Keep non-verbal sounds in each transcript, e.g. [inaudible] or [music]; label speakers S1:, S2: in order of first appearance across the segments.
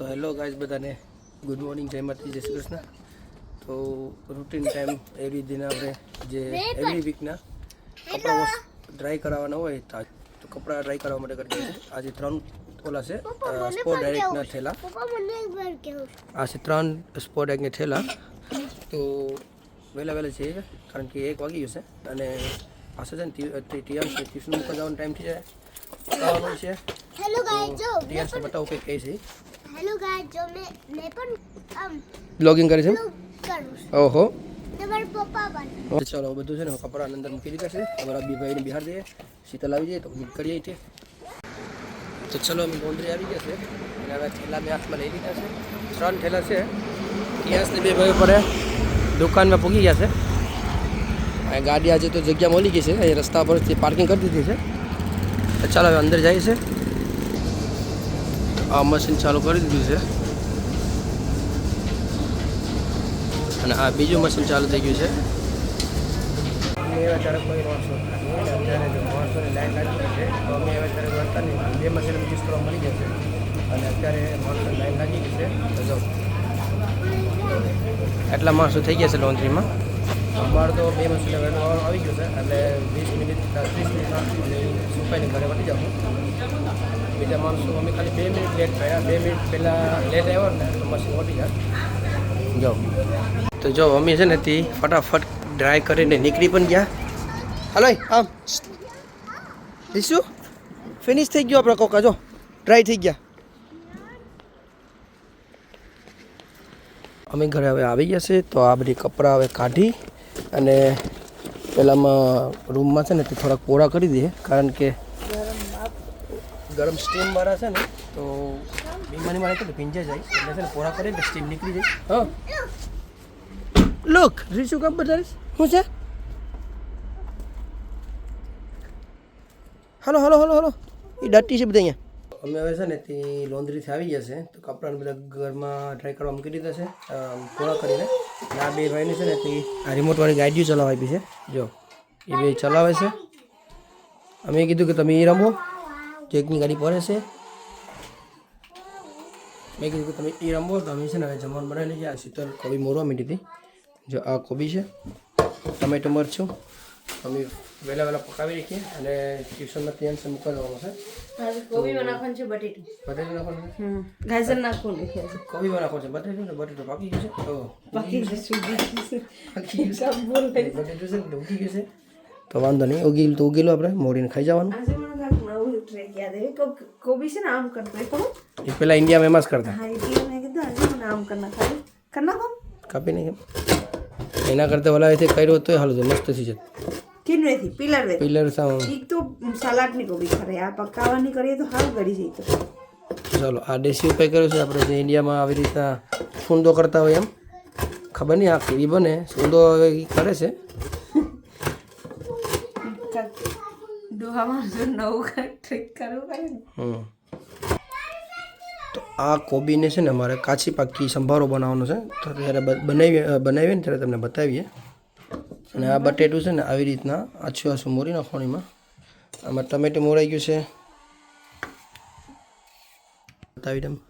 S1: તો hello guys બધાને good morning જય માતાજી જય શ્રી કૃષ્ણ તો રૂટીન ટાઈમ એવરી દિન આપણે જે એવરી વીકના કપડાં ડ્રાય કરાવવાના હોય તો કપડાં ડ્રાય કરવા માટે કરી દઈએ આજે ત્રણ ઓલા છે સ્પોર્ટ ડાયરેક્ટના થેલા આ છે ત્રણ સ્પોર્ટ ડાયરેક્ટના થેલા તો વહેલા વહેલા છે કારણ કે એક વાગી ગયું છે અને પાસે છે ને ટીઆર છે ટ્યુશન મૂકવા જવાનો ટાઈમ થઈ જાય છે ટીએમ બતાવું કંઈક કહે છે
S2: હેલો ગાઈસ જો મેં મેં પણ આમ
S1: બ્લોગિંગ કરે છે
S2: પેલું કરું છું
S1: ઓહો
S2: તમારા પપ્પા પણ
S1: તો ચાલો હવે બધું છે ને કપડાં અંદર મૂકી દીધા છે અમારા બી ભાઈને બિહાર દઈએ શીતલ આવી જાય તો બુક કરીએ છે તો ચલો અમે લોન્ડ્રી આવી ગયા છે અને હવે થેલા મેં હાથમાં લઈ લીધા છે ત્રણ થેલા છે પિયાસને બે ભાઈઓ પડે દુકાનમાં પૂગી ગયા છે અને ગાડી આજે તો જગ્યા મળી ગઈ છે અહીં રસ્તા પરથી પાર્કિંગ કરી દીધી છે તો ચાલો હવે અંદર જાય છે આ મશીન ચાલુ કરી દીધું છે. અને આ બીજું મશીન ચાલુ થઈ ગયું છે. એવા ત્યારે કોઈ માણસો અત્યારે જો માણસોની લાઈન લાગી છે તો અમે એવા ત્યારે બે મશીન યુઝ કરવા મળી જશે અને અત્યારે માણસોની લાઈન લાગી ગઈ છે. તો જો. એટલા માણસો થઈ ગયા છે લોન્ડ્રીમાં અમારે તો બે મશીન આવી ગયું છે. એટલે વીસ મિનિટ ત્રીસ મિનિટમાં સુકાઈને ઘરે વટી જાઉં. બીજા માણસો અમે ખાલી બે મિનિટ લેટ થયા. બે મિનિટ પહેલાં લેટ આવ્યો ને, તો મશીન ઓટી જાય જાઓ. તો જો, અમે છે ને તે ફટાફટ ડ્રાય કરીને નીકળી પણ ગયા. હાલો, આમ. શું ફિનિશ થઈ ગયો આપણે કોકા, જો. ડ્રાય થઈ ગયા. અમે ઘરે હવે આવી ગયા છે, તો આ બધી કપડાં હવે કાઢી અને પેલામાં રૂમમાં છે ને તે થોડાક પોળા કરી દઈએ, કારણ કે ગરમ સ્ટીમવાળા છે ને તો બીમારી મારે તો ભીંજાઈ જાય. એટલે છે ને પોળા કરીએ તો સ્ટીમ નીકળી જાય. હા. લોક રીશુ કામ બતાવીશ? શું છે? Hello hello hello hello. એ ડટી છે બધા અહીંયા. અમે હવે છે ને તે લોન્ડ્રીથી આવી જશે છે તો કપડાને બધા ઘરમાં ટ્રાય કરવા મૂકી દીધા છે પૂરા કરીને. આ બે ભાઈને છે ને તે આ રિમોટવાળી ગાડીઓ ચલાવી છે. જો એ બે ચલાવે છે. અમે કીધું કે તમે એ રમો. જેકની ગાડી પડે છે. મેં કીધું કે તમે એ રમો તો અમે છે ને હવે જમવાનું બનાવી લઈએ આ શીતલ કોબી મોરવા મીઠી હતી. જો આ કોબી છે ટમેટો મરચું. અમે વહેલા વહેલા પકાવી રાખીએ અને ટ્યુશનમાં ત્યાં છે મૂકવા જવાનું છે
S3: આજે કોબી નાખવાનું છે બટેટું.
S1: બટેટું નાખવાનું છે?
S3: ગાજર નાખવાનું છે આજે.
S1: કોબી નાખવાનું છે બટેટું ને બટેટું પાકી ગયું છે? તો
S3: પાકી ગયું છે
S1: પાકી ગયું છે? બટેટું છે ને ઉગી ગયું છે. તો વાંધો નહીં ઉગી તો ઉગી લો આપણે મોડીને ખાઈ જવાનું.
S3: નવું ટ્રેક યાદ આવ્યું કો- છે ને આમ કરતા પણ
S1: એ પહેલાં ઇન્ડિયામાં એમાં જ કરતા
S3: હા એટલે મેં કીધું આજે મને આમ કરી નાખાય કરી નાખો
S1: કાપી નહીં એના કરતાં ઓલા એથી કર્યો તોય હાલ મસ્ત થઈ જતું
S3: કેમ નથી પિલર વેત
S1: પિલર સાવ
S3: એક તો સલાડની કોબી ખરે આ પકાવવાની કરીએ તો હાલ ગળી જાય તો
S1: ચાલો આ દેશી ઉપાય કર્યો છે આપણે જે ઇન્ડિયામાં આવી રીતના ફૂંદો કરતા હોય એમ ખબર નહીં આ કેવી બને સૂંદો કરે છે હમ. તો આ કોબીને છે ને અમારે કાચી પાકી સંભારો બનાવવાનો છે. તો ત્યારે બનાવીએ બનાવીએ ને ત્યારે તમને બતાવીએ. અને આ બટેટું છે ને આવી રીતના આછું આછું મોરી નાખવાનીમાં આમાં ટમેટું મોરાઈ ગયું છે. બતાવી દઉં.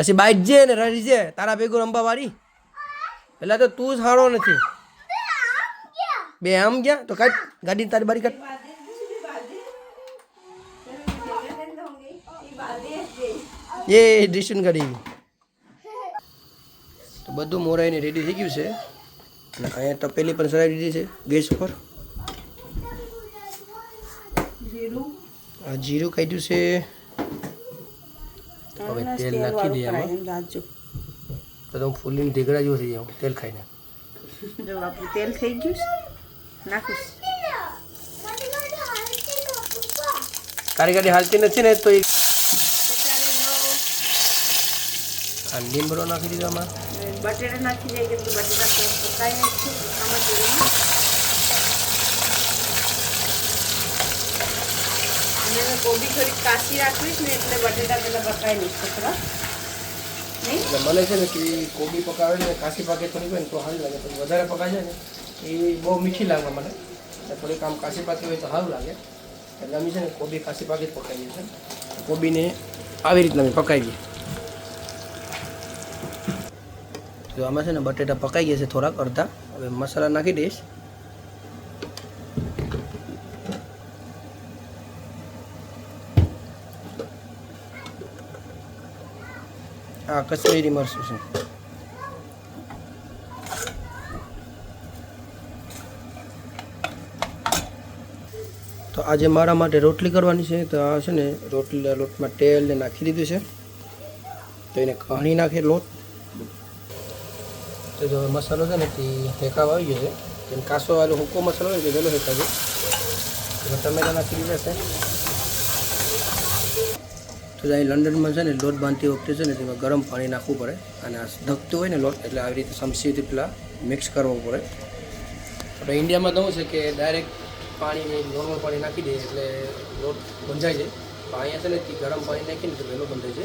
S1: પછી બાઈટ જે ને રડી છે તારા ભેગું રંબા વાળી. પેલા તો તું જ હારો નથી. બે આમ ગયા? તો કાઢ. ગાડી તારી બારી કાઢ. એ ડિશન કાઢી તો બધું મોરાઈને રેડી થઈ ગયું છે. અને અહીંયા તપેલી પણ સરાવી દીધી છે ગેસ ઉપર.
S3: જીરું.
S1: આ જીરું કાઢ્યું છે. હવે તેલ નાખી દઈએ
S3: એમાં
S1: તો હું ફૂલીને ઢીગડા જેવું થઈ જાઉં તેલ ખાઈને.
S3: જો આપણું તેલ થઈ ગયું છે. નાખીશ
S1: તારી ગાડી હાલતી નથી ને તો આ લીમડો નાખી દીધો આમાં.
S3: બટેટા નાખી જાય કે બટેટા પકાઈ નાખી આમાં અને મેં કોબી થોડી કાચી રાખવીશ ને એટલે બટેટા પેલા પકાઈ લઈશ થોડા નહીં
S1: એટલે મને છે ને કે કોબી પકાવે ને કાશી પાકે થોડીક હોય ને તો સારું લાગે પણ વધારે પકાય છે ને એ બહુ મીઠી લાગે મને એટલે થોડીક આમ કાશી પાકી હોય તો સારું લાગે એટલે અમે છે ને કોબી કાશી પાકી જ પકાવીએ છીએ કોબીને આવી રીતના અમે પકાવીએ તો આમાં છે ને બટેટા પકાઈ ગયા છે થોડાક અડધા હવે મસાલા નાખી દઈશ આ કશ્મીરી મરચું છે. તો આજે મારા માટે રોટલી કરવાની છે. તો આ છે ને રોટલી લોટમાં તેલ ને નાખી દીધું છે. તો એને કહાણી નાખે લોટ. તો જો મસાલો છે ને તે હેકાવા આવી ગયો છે. જેમ કાસો વાળો હુક્કો મસાલો હોય ને તે વહેલો હેકાજો તો ટમેટા નાખી દીધા છે. તો અહીં લંડનમાં છે ને લોટ બાંધતી વખતે છે ને તેમાં ગરમ પાણી નાખવું પડે અને આ ધકતું હોય ને લોટ એટલે આવી રીતે સમસીથી પેલા મિક્સ કરવો પડે. આપણે ઇન્ડિયામાં તો છે કે ડાયરેક્ટ પાણી નોર્મલ પાણી નાખી દઈએ એટલે લોટ બંધાઈ જાય. પણ અહીંયા છે ને તે ગરમ પાણી નાખીને તો વહેલો બંધાઈ છે.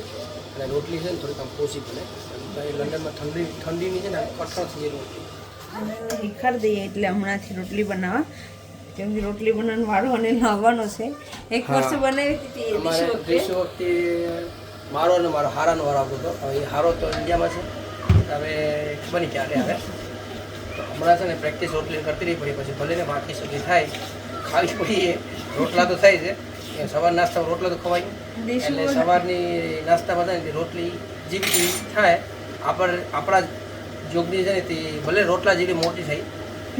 S1: અને રોટલી છે ને થોડીક આમ પોસી બને. લંડનમાં ઠંડી, ઠંડીની છે ને કઠણ થઈ રોટલી.
S3: અને દઈએ એટલે હમણાંથી રોટલી બનાવવા. કેમ કે રોટલી બનાવવાનો વાળો અને લાવવાનો છે. એક. વર્ષ બનાવી હતી
S1: અમારે ત્રીસ વખતે મારો અને મારો હારાનો વારો આવતો હતો. હવે એ હારો તો ઇન્ડિયામાં છે. હવે બની ક્યારે આવે તો હમણાં છે ને પ્રેક્ટિસ રોટલી કરતી રહી પડી પછી ભલે ને બાકી સુધી થાય ખાવી પડીએ રોટલા તો થાય છે. સવાર નાસ્તામાં રોટલા તો ખવાય. એટલે સવારની નાસ્તામાં થાય ને રોટલી જેટલી થાય આપણે આપણા જોગની છે ને તે ભલે રોટલા જેવી મોટી થઈ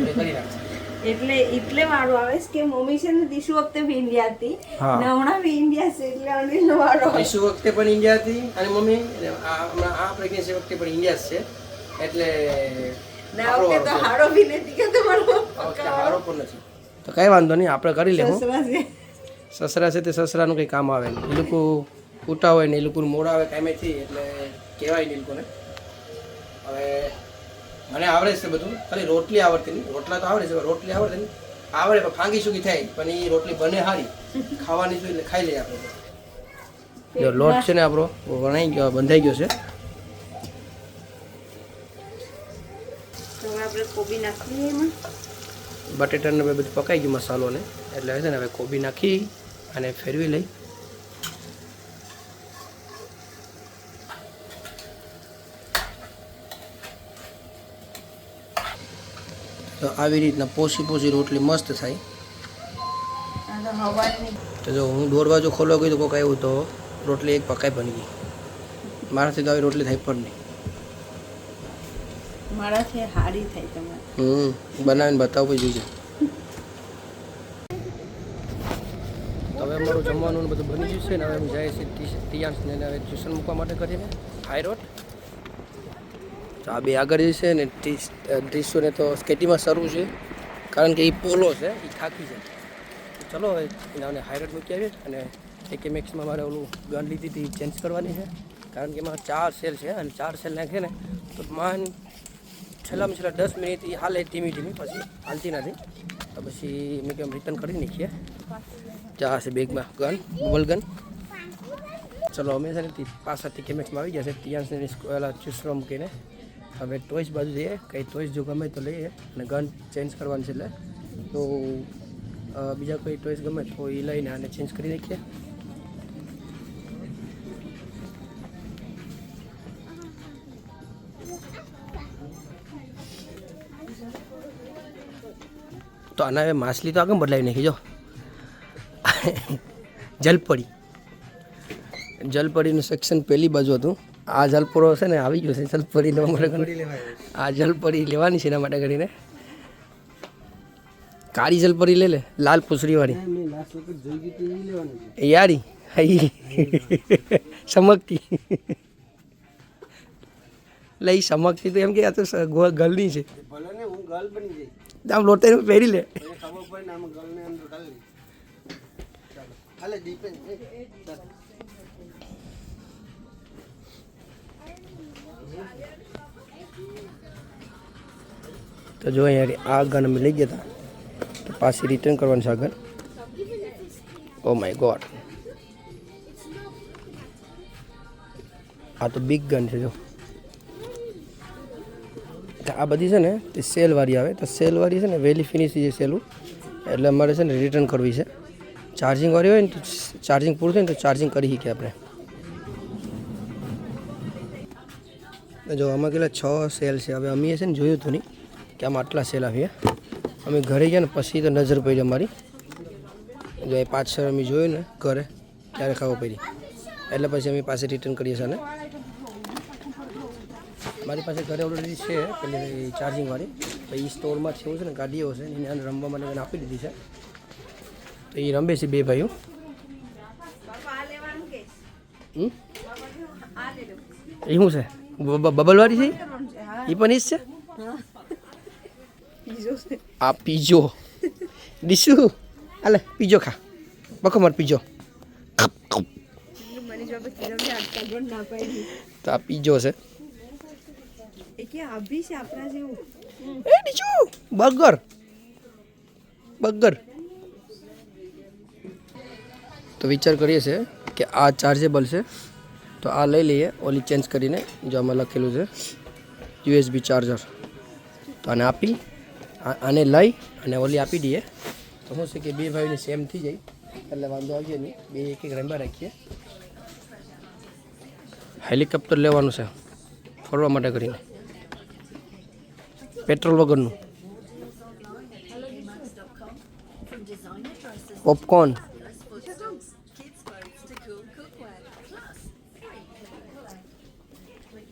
S1: એ કરી નાખશે.
S3: એટલે એટલે વાળો આવે છે કે મમ્મી છે ને દીશુ વખતે બી ઇન્ડિયા હતી. ને હમણાં બી ઇન્ડિયા છે એટલે અનિલનો વાળો આવે.
S1: વખતે પણ ઇન્ડિયા હતી અને મમ્મી હમણાં આ પ્રેગ્નન્સી વખતે પણ ઇન્ડિયા છે. એટલે
S3: ના વખતે તો હાડો બી નથી કે તમારો.
S1: હારો પણ નથી. તો કઈ વાંધો નહીં આપણે કરી લેવું.
S3: સસરા છે.
S1: તે સસરાનું કંઈ કામ આવે નહીં. એ લોકો ઉટા હોય ને એ લોકોનું મોડા આવે કામેથી એટલે કહેવાય ને એ લોકોને. હવે મને આવડે છે બધું. ખાલી રોટલી આવડતી નહીં. રોટલા તો આવડે છે રોટલી આવડે નહીં. આવડે પણ ફાંગી સુકી થાય પણ એ રોટલી બને સારી ખાવાની તો એટલે ખાઈ લઈએ આપણે. જો લોટ છે ને આપણો વણાઈ ગયો બંધાઈ ગયો છે.
S3: બટેટા ને આપણે કોબી નાખી દઈએ એમાં.
S1: બટેટાને બધું પકાઈ ગયું મસાલોને. એટલે છે ને હવે કોબી નાખી અને ફેરવી લઈ. તો આવી રીતના પોસી પોસી રોટલી મસ્ત થાય
S3: તો
S1: જો હું દોરવાજો ખોલવા ગયો તો કોઈક આવ્યું તો રોટલી એક પકાઈ બની ગઈ મારાથી તો આવી રોટલી થાય પણ નહીં
S3: મારાથી હારી થાય તમારે
S1: હમ બનાવીને બતાવું પછી જોઈજો હવે અમારું જમવાનું બધું બની ગયું છે ને હવે અમે જઈએ છીએ તિયાંશને હવે ટ્યુશન મૂકવા માટે કરીને હાઈ રોડ તો આ બે આગળ જશે ને ત્રીસોને તો સ્કેટીમાં સરવું છે. કારણ કે એ પોલો છે, એ થાકી છે ચલો, હવે એને હાઈરેટ મૂકી આવીએ અને એકેમેક્સમાં મારે ઓલું ગન લીધી હતી ચેન્જ કરવાની છે. કારણ કે એમાં ચાર સેલ છે અને ચાર સેલ નાખે ને, તો માન છેલ્લામાં છેલ્લા દસ મિનિટ એ હાલે ધીમી ધીમી, પછી હાલતી નથી. તો પછી મેં કેમ રિટર્ન કરી નાખીએ. ચા હશે બેગમાં ગન બબલ ગન ચલો, અમે છે ને પાછળથી કેમેક્સમાં આવી ગયા છે. તિયાંશને ઓલા ચૂસરો મૂકીને. હવે ટોઈસ બાજુ જઈએ, કંઈ ટોઈસ જો ગમે તો લઈએ અને ગન ચેન્જ કરવાની છે એટલે. તો બીજા કોઈ ટોઈસ ગમે તો એ લઈને આને ચેન્જ કરી નાખીએ. તો આના હવે માછલી તો આગળ બદલાવી નાખી, જો. જલપડી. જલપડીનું સેક્શન પહેલી બાજુ હતું. આ જલપુરો છે ને આવી ગયો છે જલપરી લેવા માટે આ જલપરી લેવાની છે એના માટે કરીને કાળી જલપરી લે લે લાલ પૂછડી વાળી યારી? હઈ. ચમકતી એટલે એ ચમકતી તો એમ કે આ તો ગલની છે. આમ લોટે પહેરી લે.
S4: ખબર પડે
S1: તો જો અહીંયા આ ગન અમે લઈ ગયા હતા તો પાછી રિટર્ન કરવાની છે આગળ ઓ માય ગોડ આ તો બિગ ગન છે, જો. આ બધી છે ને, તે સેલવાળી આવે. તો સેલવાળી છે ને, વહેલી ફિનિશ થઈ સેલું એટલે અમારે છે ને રિટર્ન કરવી છે. ચાર્જિંગવાળી હોય ને, તો ચાર્જિંગ પૂરું થાય ને, તો ચાર્જિંગ કરી શકીએ આપણે. જો આમાં કેટલા છ સેલ છે. હવે અમે છે ને જોયું હતું નહીં કે આમાં આટલા સેલ આવીએ. અમે ઘરે ગયા ને પછી તો નજર પડી અમારી. જો એ પાંચ સર અમે જોયું ને ઘરે ત્યારે ખબર પડી. એટલે પછી અમે પાસે રિટર્ન કરીએ છીએ ને. મારી પાસે ઘરે ઓલરેડી છે પેલી ચાર્જિંગવાળી તો એ સ્ટોરમાં છે એવું છે ને ગાડીઓ છે એને આને રમવા માટે એને આપી દીધી છે. તો એ રમે છે બે ભાઈઓ. એ શું છે? બબલવાળી છે? એ પણ ઈજ છે? આ પીજો. ડીશુ હાલે, પીજો ખા. બકો માર પીજો. તો આ પીજો છે. બર્ગર બર્ગર તો વિચાર કરીએ છે કે આ ચાર્જેબલ છે. તો આ લઈ લઈએ, ઓલી ચેન્જ કરીને જો આમાં લખેલું છે યુએસબી ચાર્જર તો આને આપી આને લઈ અને ઓલી આપી દઈએ. તો શું છે કે બે ભાઈની સેમ થઈ જાય, એટલે વાંધો આવીએ નહીં. બે એક એક રંબા રાખીએ. હેલિકોપ્ટર લેવાનું છે, ફરવા માટે કરીને. પેટ્રોલ વગરનું. પોપકોર્ન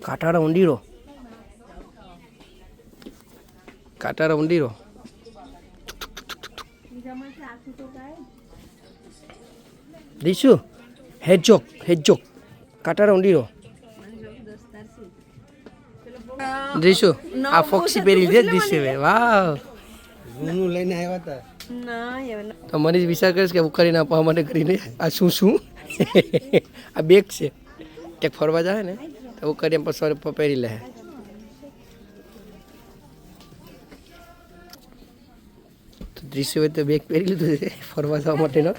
S1: કાટારા ઊંડીરો. કાટાળો ઊંડીરો. દીશું હેજોક હેજોક કાટાળો ઊંડીરો. દીશું આ ફોક્સી પહેરી છે જ દીશે વાવ.
S4: જૂનું લઈને આવ્યા હતા
S1: તો મને જ વિચાર કરીશ કે ઉખાડીને આપવા માટે કરીને આ શું શું? આ બેગ છે. ક્યાંક ફરવા જાય ને. ઉખાડી એમ પછી પહેરી લે તો દૃશ્ય હોય તો બેગ પહેરી લીધું છે ફરવા જવા માટેનો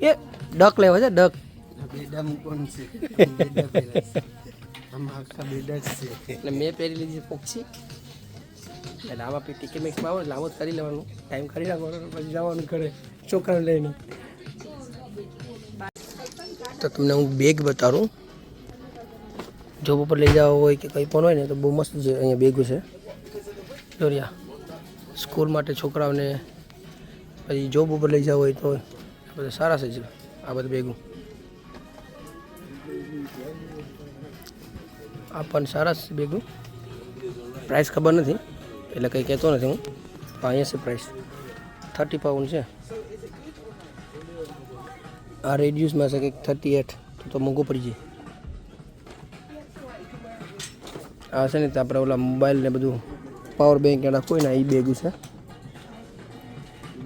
S1: એ ડક લેવા છે ડક મેં પહેરી લીધી છે પોક્ષી એટલે આમાં પછી ટિકિટ મિક્સમાં આવો લાંબો કરી લેવાનું. ટાઈમ કરી નાખવાનો, પછી જવાનું ઘરે, છોકરાને લઈને. તો તમને હું બેગ બતાડું. જોબ ઉપર લઈ જવા હોય કે કંઈ પણ હોય ને, તો બહુ મસ્ત છે અહીંયા બેગો છે. જોરિયા સ્કૂલ માટે છોકરાઓને પછી જોબ ઉપર લઈ જવા હોય તો બધા સારા છે આ બધા બેગો આ પણ સારા છે બેગું પ્રાઇસ ખબર નથી. એટલે કંઈ કહેતો નથી હું. અહીંયા છે પ્રાઇસ થર્ટી પાઉન્ડ છે. આ રેડ્યુસમાં છે કંઈક થર્ટી એટ તો મોંઘું પડી જાય. આ છે ને તો આપણે ઓલા મોબાઈલ ને બધું પાવર બેંક એના કોઈ ના એ બેગું છે.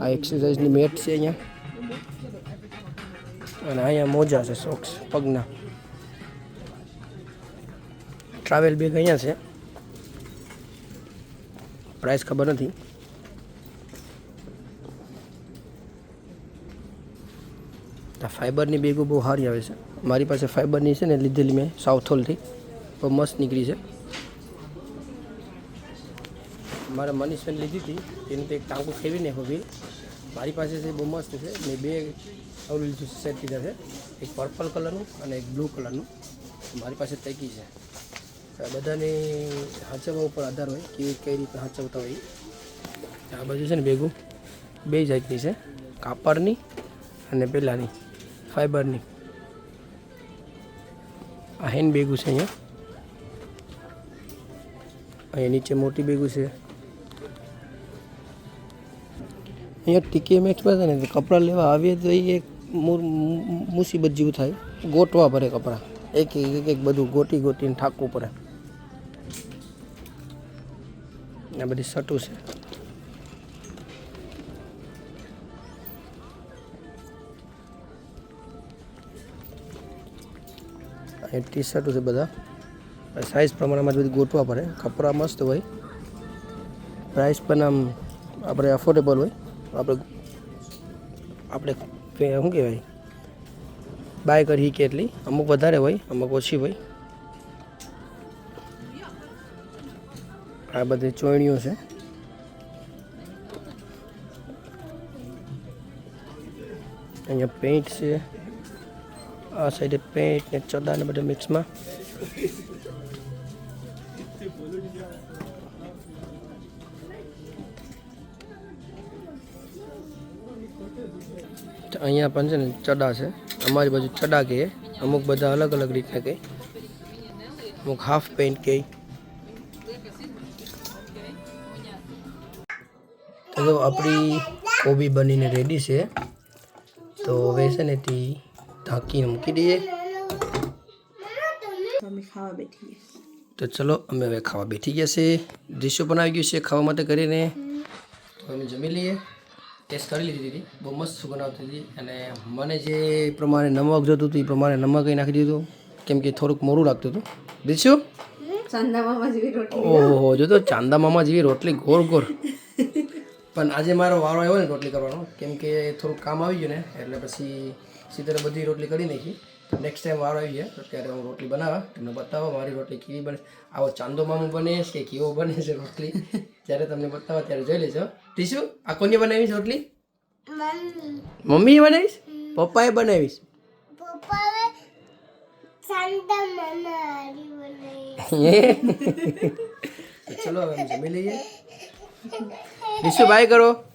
S1: આ એક્સરસાઇઝની મેટ છે અહીંયા. અને અહીંયા મોજા છે સોક્સ પગના. ટ્રાવેલ બેગ અહીંયા છે. પ્રાઇસ ખબર નથી. આ ફાઇબરની બેગો બહુ સારી આવે છે. મારી પાસે ફાઇબરની છે ને, લીધેલી મેં સાઉથોલથી બહુ મસ્ત નીકળી છે. મારા મનીષભાઈ લીધી હતી. તેનું તો એક ટાંકુ નાખ્યો બિલ મારી પાસે છે બહુ મસ્ત છે. મેં બે ઓલું લીધું સેટ લીધા છે. એક પર્પલ કલરનું અને એક બ્લુ કલરનું મારી પાસે તૈકી છે. બધાને હાચવવા ઉપર આધાર હોય કે કઈ રીતે હાચવતા હોય આ બાજુ છે ને ભેગું, બે જાતની છે. કાપડની અને પેલાની, ફાઈબરની. આ હેન બેગું છે અહીંયા. અહીંયા નીચે મોટી બેગું છે. અહીંયા ટીકે મેક્સમાં છે ને કપડાં લેવા આવીએ તો એ એક મુસીબત જેવું થાય. ગોટવા પડે કપડાં. એક એક એક બધું ગોટી ગોટીને ઠાકવું પડે. આ બધી સટું છે. અહીં ટી શર્ટો છે બધા. સાઇઝ પ્રમાણેમાં જ બધી ગોઠવા પડે. કપડાં મસ્ત હોય. પ્રાઇસ પણ આમ આપણે અફોર્ડેબલ હોય. આપણે આપણે શું કહેવાય? બાય કરી કે એટલી. અમુક વધારે હોય, અમુક ઓછી હોય. આ બધી ચોયણીઓ છે. અહીંયા પેન્ટ છે. આ સાઈડે પેન્ટ ને ચદા ને બધા મિક્સમાં અહીંયા પણ છે ને ચડા છે. અમારી બાજુ ચડા કહે અમુક બધા અલગ અલગ રીતના કહે અમુક હાફ પેન્ટ કહે તો આપણી કોબી બનીને રેડી છે. તો હવે છે ને તે ઢાંકીને મૂકી દઈએ.
S3: તો
S1: ચલો અમે હવે ખાવા બેઠી ગયા છે ડીશો પણ આવી ગયું છે ખાવા માટે કરીને. તો અમે જમી લઈએ. ટેસ્ટ કરી લીધી હતી. બહુ મસ્ત બનાવતી હતી. અને મને જે પ્રમાણે નમક જોતું હતું એ પ્રમાણે નમક નાખી દીધું કેમ કે થોડુંક મોરું લાગતું હતું. દીશું
S3: ચાંદા મામા જેવી રોટલી.
S1: ઓહો જો તો ચાંદા મામા જેવી રોટલી. ગોળ ગોળ. પણ આજે મારો વારો આવ્યો ને રોટલી કરવાનો કેમ કે થોડુંક કામ આવી ગયું ને એટલે પછી સીધે બધી રોટલી કરી નાખી. નેક્સ્ટ ટાઈમ વારો આવી જાય અત્યારે ત્યારે હું રોટલી બનાવવા તમને બતાવો મારી રોટલી કેવી બને. આવો ચાંદો મામો બને છે કે કેવો બને છે રોટલી જ્યારે તમને બતાવો ત્યારે જોઈ લેજો. ટીશુ આ કોને બનાવીશ રોટલી?
S2: મમ્મી.
S1: મમ્મીએ બનાવીશ? પપ્પાએ બનાવીશ? [laughs] તો ચલો હવે જમી લઈએ બાય કરો.